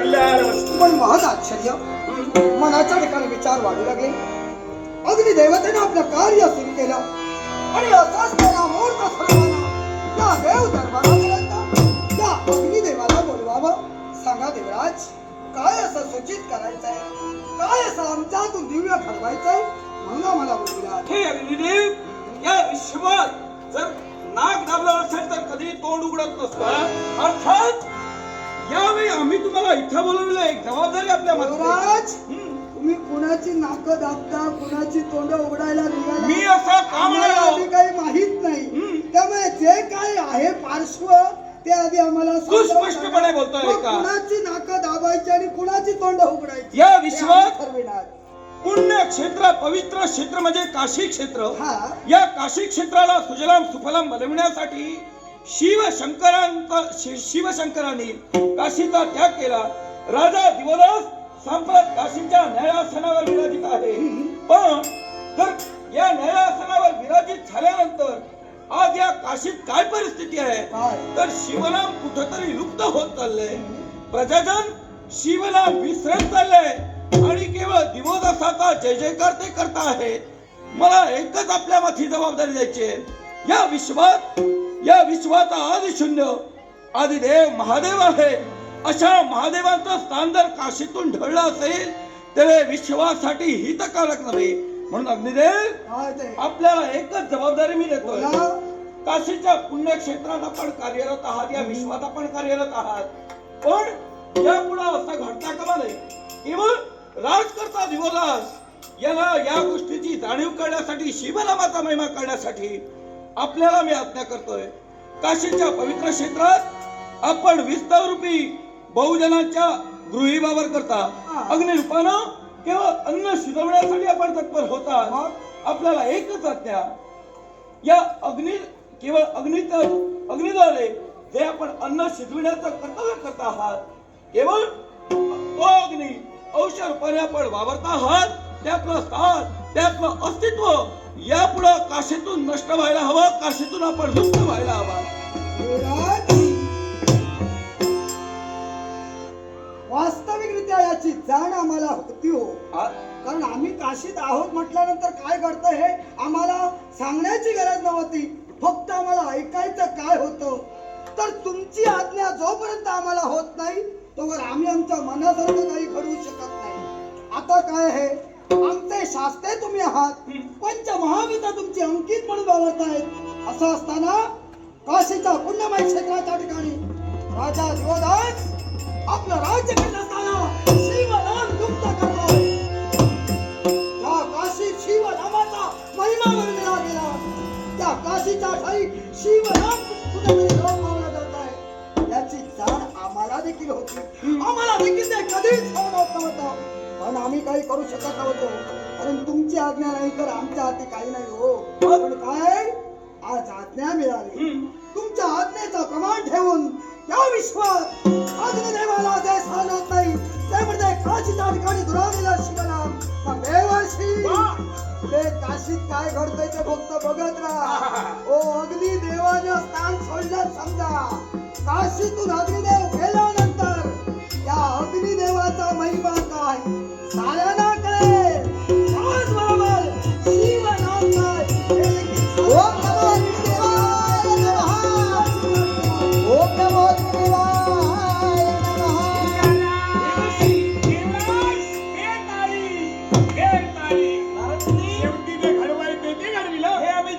पण महज आश्चर्य मनाच्या ठिकाणी विचार वाढू लागले. अग्निदेवतेने आपलं कार्य सुरू केलं. आणि असाच त्याला मूर्त सर्वांना या देव दरबारापर्यंत त्या अग्निदेवाला बोलवावं. सांगा देवराज काय असं सूचित करायचंय? काय असं आमच्यातून दिव्य घडवायचंय म्हणून आम्हाला बोलविला. हे अग्निदेव या विश्वात जर नाक दाबलं असेल तर कधी तोंड उघडत नसतं. अर्थात यावेळी आम्ही तुम्हाला इथं बोलवलं एक जबाबदारी आपल्या आहे. हम्म. तुम्ही कुणाची नाकं दाबता कुणाची तोंड उघडायला निघाला मी असं का आम्हाला म्हणालो आधी काही माहीत नाही हम्म. त्यामुळे जे काय आहे पार्श्व ते आधी आम्हाला तू समजावून स्पष्टपणे सांगा. बोलतोय मग का? कुणाची नाकं दाबायची आणि कुणाची तोंड उघडायची या हे विश्वात आम्ही ठरविणार पुण्य क्षेत्र पवित्र क्षेत्र म्हणजे काशी क्षेत्र हा या काशी क्षेत्राला सुजलाम सुफलाम बनविण्यासाठी शिवशंकरांचा शिवशंकरांनी काशीचा त्याग केला. राजा दिवदास सांप्रत काशीच्या न्यायासनावर विराजित आहे. पण जर या न्यायासनावर विराजित झाल्यानंतर आज या काशीत काय परिस्थिती आहे? तर शिवनाम कुठंतरी लुप्त होत चाललंय. प्रजाजन शिवनाम विसरत चाललंय. आणि केवळ दिवोदासाचा जय जयकार ते करता आहेत मला एकच आपल्या माथी जबाबदारी द्यायची आहे. या विश्वात या विश्वाचा आदिशून्य आदिदेव महादेव आहे. अशा महादेवांचं स्थान जर काशीतून ढळलं असेल तर हे विश्वासाठी हितकारक नव्हे. म्हणून अग्निदेव आपल्याला एकच जबाबदारी मी देतोय. काशीच्या पुण्यक्षेत्रात आपण कार्यरत आहात या विश्वात आपण कार्यरत आहात. पण यापुढे असं घडता कामा नये केवळ राजकर्ता दिवदास याला या गोष्टीची जाणीव करण्यासाठी शिवनामाचा महिमा करण्यासाठी आपल्याला मी आज्ञा करतोय. काशीच्या पवित्र क्षेत्रात आपण विस्तार रूपी बहुजनांच्या गृहीबावर करता. अग्निरूपानं केवळ अन्न शिजवण्यासाठी आपण तत्पर होता? आपल्याला एकच आज्ञा या अग्नी केवळ अग्नीच अग्निद्वारे जे आपण अन्न शिजविण्याचं कर्तव्य करत आहात केवळ तो अग्नी औषध रूपाने आपण वावरत आहात ते आपलं स्थान ते आपलं अस्तित्व यापुढं काशीतून नष्ट व्हायला हवं काशीतून आपण लुप्त व्हायला हवा. वास्तविकरित्या याची जाण आम्हाला होती हो. आ- कारण आम्ही काशीत आहोत म्हटल्यानंतर काय घडतं हे आम्हाला सांगण्याची गरज नव्हती. फक्त आम्हाला ऐकायचं काय होतं तर तुमची आज्ञा जोपर्यंत आम्हाला होत नाही तोवर आम्ही आमच्या मनासारखं काही घडवू शकत नाही. आता काय आहे? आमचे शास्त्रे तुम्ही आहात. पंच महाविता तुमची अंकित म्हणून वावरतायत असं असताना काशीच्या पुण्यमय क्षेत्राच्या ठिकाणी राजा दिवदास आपलं राज्य करत असताना शिवनाम गुप्त करतोय त्या काशी शिवनामाचा महिमा वर्णला गेला. त्या काशीच्या ठाई शिवनाम कुठेतरी पावला जात आहे. याची जाण आम्हाला देखील होती. आम्हाला देखील ते कधीच समजत नव्हतं. पण आम्ही काही करू शकत नव्हतो. कारण तुमची आज्ञा नाही तर आमच्या हाती काही नाही हो. पण काय? आज आज्ञा मिळाली. तुमच्या आज्ञेचं प्रमाण ठेवून या विश्वात अग्निदेवाला जे सहन होत नाही. त्यामध्ये काशीच्या ठिकाणी दुरावलेला शिवनाम. मग देवर्षी ते काशीत काय घडतंय ते फक्त बघत राहा. ओ अग्नी देवानं स्थान सोडलं समजा. काशीतून अग्निदेव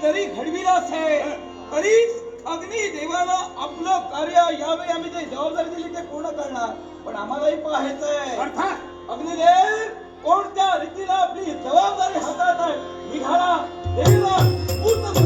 जरी घडविलं असेल तरी अग्नी देवानं आपलं कार्य यावेळी आम्ही जे जबाबदारी दिली ते पूर्ण करणार. पण आम्हालाही पाहायचंय अग्निदेव कोणत्या रीतीनं आपली जबाबदारी हाताळत आहे निघाला देवीला पूर्ण